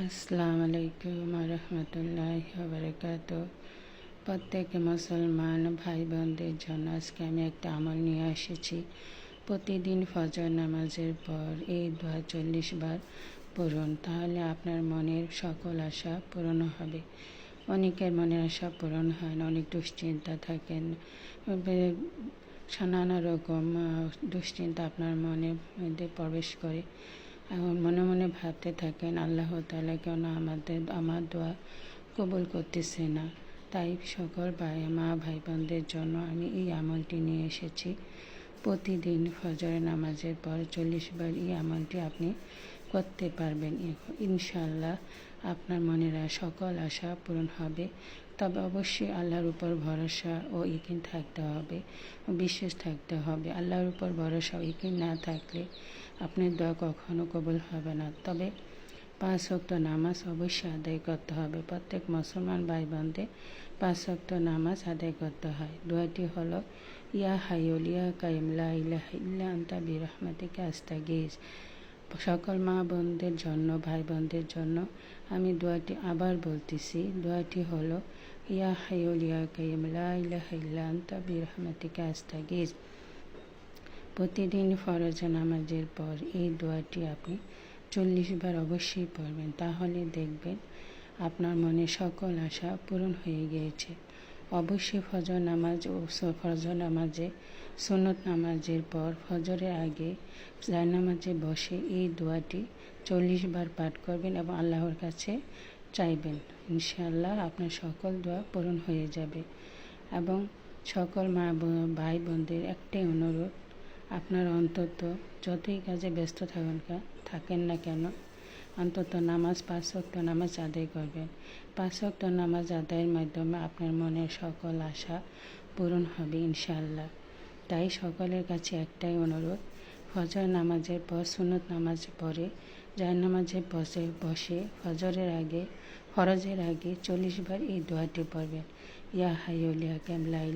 আসসালামু আলাইকুম রহমতুল্লাহ বরকাত প্রত্যেক মুসলমান ভাই বোনদের জন্য আজকে আমি একটা আমল নিয়ে এসেছি। প্রতিদিন ফজর নামাজের পর এই দোয়া চল্লিশ বার পড়ুন, তাহলে আপনার মনের সকল আশা পূরণ হবে। অনেকের মনের আশা পূরণ হয় না, অনেক দুশ্চিন্তা থাকেন। নানা রকম দুশ্চিন্তা আপনার মনের মধ্যে প্রবেশ করে। এখন মনে মনে ভাবতে থাকেন, আল্লাহ তালা কেন আমাদের, আমার দোয়া কবুল করতেছে না? তাই সকল ভাই, মা ভাই বোনদের জন্য আমি এই আমলটি নিয়ে এসেছি। প্রতিদিন ফজরের নামাজের পর চল্লিশ বার এই আমলটি আপনি করতে পারবেন। ইনশাল্লাহ আপনার মনের সকল আশা পূরণ হবে। তবে অবশ্যই আল্লাহর উপর ভরসা ও ইকিন থাকতে হবে, বিশ্বাস থাকতে হবে। আল্লাহর উপর ভরসা ও ইকিন না থাকলে আপনার দোয়া কখনো কবল হবে না। তবে পাঁচ শক্ত নামাজ অবশ্যই আদায় করতে হবে। প্রত্যেক মুসলমান ভাই বোনদের পাঁচ শক্ত নামাজ আদায় করতে হয়। দোয়াটি হলো, ইয়া হাইল ইয়া কাইমলা ইলাহ ইল্লা আন্তা বিরহমাতিকে গিয়েছ সকল মা বোনদের জন্য, ভাই বোনদের জন্য আমি দোয়াটি আবার বলতেছি। দোয়াটি হলো, ইয়া হাইল ইয়া কাইমলা ইলাহ ইল্লা আন্তা বিরহমাতিকে প্রতিদিন ফরজ নামাজের পর এই দোয়াটি আপনি চল্লিশ বার অবশ্যই পড়বেন। তাহলে দেখবেন আপনার মনে সকল আশা পূরণ হয়ে গিয়েছে। অবশ্যই ফজর নামাজ ও ফজর নামাজে সুনত নামাজের পর ফজরের আগে নামাজে বসে এই দোয়াটি চল্লিশ বার পাঠ করবেন এবং আল্লাহর কাছে চাইবেন। ইনশাআল্লাহ আপনার সকল দোয়া পূরণ হয়ে যাবে। এবং সকল মা ভাই বোনদের একটাই অনুরোধ, আপনার অন্তত যতই কাজে ব্যস্ত থাকুন থাকেন না কেন অন্তত নামাজ পাঁচ ওয়াক্ত নামাজ আদায় করবেন। পাঁচ ওয়াক্ত নামাজ আদায়ের মাধ্যমে আপনার মনের সকল আশা পূরণ হবে ইনশাল্লাহ তাই সকলের কাছে একটাই অনুরোধ, ফজর নামাজের পর সুনত নামাজ পড়ে যার নামাজে বসে বসে, ফজরের আগে, ফরজের আগে চল্লিশ বার এই দোয়াটি পড়বেন। ইয়া হাইলিয়া ক্যামলাই